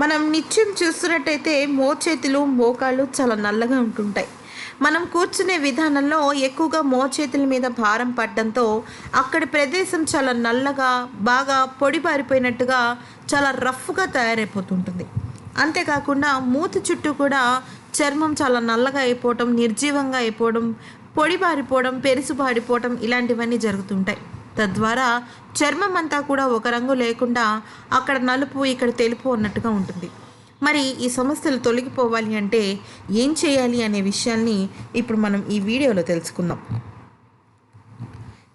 మనం నిత్యం చూస్తున్నట్టయితే మోచేతులు మోకాళ్ళు చాలా నల్లగా ఉంటుంటాయి. మనం కూర్చునే విధానంలో ఎక్కువగా మోచేతుల మీద భారం పడడంతో అక్కడి ప్రదేశం చాలా నల్లగా బాగా పొడిబారిపోయినట్టుగా చాలా రఫ్గా తయారైపోతుంటుంది. అంతేకాకుండా మూతి చుట్టూ కూడా చర్మం చాలా నల్లగా అయిపోవటం నిర్జీవంగా అయిపోవడం పొడిబారిపోవడం పెరుసుబారిపోవడం ఇలాంటివన్నీ జరుగుతుంటాయి. తద్వారా చర్మం అంతా కూడా ఒక రంగు లేకుండా అక్కడ నలుపు ఇక్కడ తెలుపు ఉన్నట్టుగా ఉంటుంది. మరి ఈ సమస్యలు తొలగిపోవాలి అంటే ఏం చేయాలి అనే విషయాల్ని ఇప్పుడు మనం ఈ వీడియోలో తెలుసుకుందాం.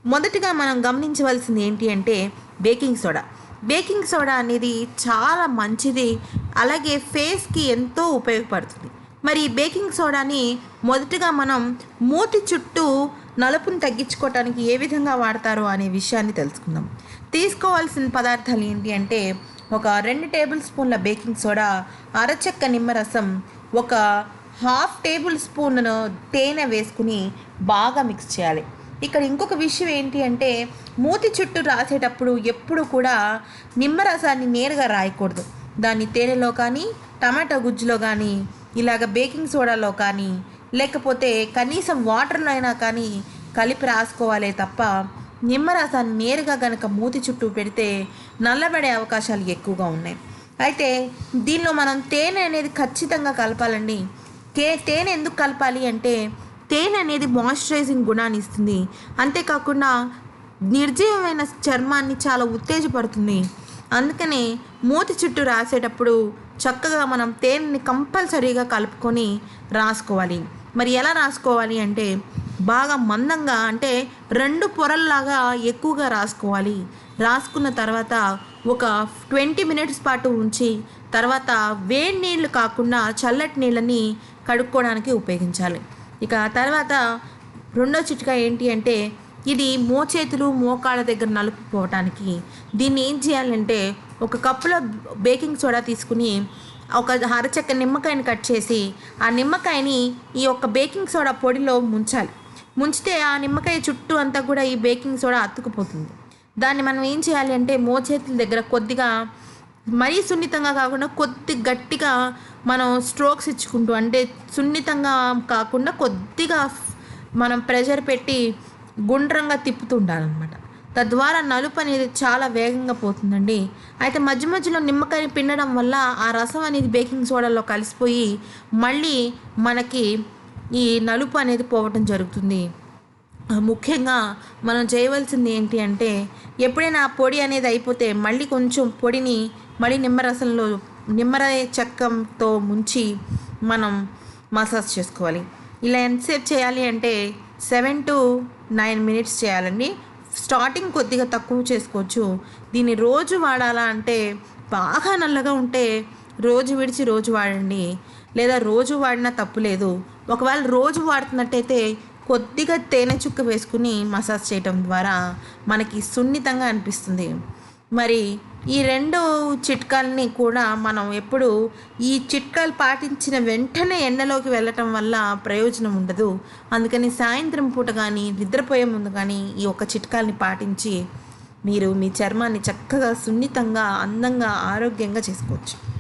మొదటగా మనం గమనించవలసింది ఏంటి అంటే బేకింగ్ సోడా. బేకింగ్ సోడా అనేది చాలా మంచిది అలాగే ఫేస్కి ఎంతో ఉపయోగపడుతుంది. మరి ఈ బేకింగ్ సోడాని మొదటగా మనం మూతి చుట్టూ నలుపును తగ్గించుకోవటానికి ఏ విధంగా వాడతారో అనే విషయాన్ని తెలుసుకుందాం. తీసుకోవాల్సిన పదార్థాలు ఏంటి అంటే ఒక రెండు టేబుల్ స్పూన్ల బేకింగ్ సోడా అరచెక్క నిమ్మరసం ఒక హాఫ్ టేబుల్ స్పూన్ తేనె వేసుకుని బాగా మిక్స్ చేయాలి. ఇక్కడ ఇంకొక విషయం ఏంటి అంటే మూతి చుట్టూ రాసేటప్పుడు ఎప్పుడు కూడా నిమ్మరసాన్ని నేరుగా రాయకూడదు. దాన్ని తేనెలో కానీ టమాటా గుజ్జులో కానీ ఇలాగ బేకింగ్ సోడాలో కానీ లేకపోతే కనీసం వాటర్లో అయినా కానీ కలిపి రాసుకోవాలే తప్ప నిమ్మరసాన్ని నేరుగా గనక మూతి చుట్టూ పెడితే నల్లబడే అవకాశాలు ఎక్కువగా ఉన్నాయి. అయితే దీనిలో మనం తేనె అనేది ఖచ్చితంగా కలపాలండి. కే తేనె ఎందుకు కలపాలి అంటే తేనె అనేది మాయిశ్చరైజింగ్ గుణాన్ని ఇస్తుంది. అంతేకాకుండా నిర్జీవమైన చర్మాన్ని చాలా ఉత్తేజపడుతుంది. అందుకనే మూతి చుట్టూ రాసేటప్పుడు చక్కగా మనం తేనెని కంపల్సరీగా కలుపుకొని రాసుకోవాలి. మరి ఎలా రాసుకోవాలి అంటే బాగా మందంగా అంటే రెండు పొరల్లాగా ఎక్కువగా రాసుకోవాలి. రాసుకున్న తర్వాత ఒక ట్వంటీ మినిట్స్ పాటు ఉంచి తర్వాత వేడి నీళ్ళు కాకుండా చల్లటి నీళ్ళని కడుక్కోవడానికి ఉపయోగించాలి. ఇక తర్వాత రెండో చిట్కా ఏంటి అంటే ఇది మోచేతులు మోకాళ్ళ దగ్గర నలుపుకోవటానికి. దీన్ని ఏం చేయాలంటే ఒక కప్పులో బేకింగ్ సోడా తీసుకుని ఒక అరచక్క నిమ్మకాయని కట్ చేసి ఆ నిమ్మకాయని ఈ యొక్క బేకింగ్ సోడా పొడిలో ముంచాలి. ముంచితే ఆ నిమ్మకాయ చుట్టూ అంతా కూడా ఈ బేకింగ్ సోడా అతుకుపోతుంది. దాన్ని మనం ఏం చేయాలి అంటే మోచేతుల దగ్గర కొద్దిగా మరీ సున్నితంగా కాకుండా కొద్ది గట్టిగా మనం స్ట్రోక్స్ ఇచ్చుకుంటూ అంటే సున్నితంగా కాకుండా కొద్దిగా మనం ప్రెషర్ పెట్టి గుండ్రంగా తిప్పుతుండాలన్నమాట. తద్వారా నలుపు అనేది చాలా వేగంగా పోతుందండి. అయితే మధ్య మధ్యలో నిమ్మకాయ పిండడం వల్ల ఆ రసం అనేది బేకింగ్ సోడాలో కలిసిపోయి మళ్ళీ మనకి ఈ నలుపు అనేది పోవటం జరుగుతుంది. ముఖ్యంగా మనం చేయవలసింది ఏంటి అంటే ఎప్పుడైనా ఆ పొడి అనేది అయిపోతే మళ్ళీ కొంచెం పొడిని మళ్ళీ నిమ్మరసంలో నిమ్మరాయ చెక్కంతో ముంచి మనం మసాజ్ చేసుకోవాలి. ఇలా ఎంతసేపు చేయాలి అంటే సెవెన్ టు నైన్ మినిట్స్ చేయాలండి. స్టార్టింగ్ కొద్దిగా తక్కువ చేసుకోవచ్చు. దీన్ని రోజు వాడాలా అంటే బాగా నల్లగా ఉంటే రోజు విడిచి రోజు వాడండి. లేదా రోజు వాడినా తప్పు లేదు. ఒకవేళ రోజు వాడుతున్నట్టయితే కొద్దిగా తేనె చుక్క వేసుకుని మసాజ్ చేయటం ద్వారా మనకి సున్నితంగా అనిపిస్తుంది. మరి ఈ రెండు చిట్కాలని కూడా మనం ఎప్పుడు ఈ చిట్కాలు పాటించిన వెంటనే ఎండలోకి వెళ్ళటం వల్ల ప్రయోజనం ఉండదు. అందుకని సాయంత్రం పూట కానీ నిద్రపోయే ముందు కానీ ఈ ఒక్క చిట్కాలని పాటించి మీరు మీ చర్మాన్ని చక్కగా సున్నితంగా అందంగా ఆరోగ్యంగా చేసుకోవచ్చు.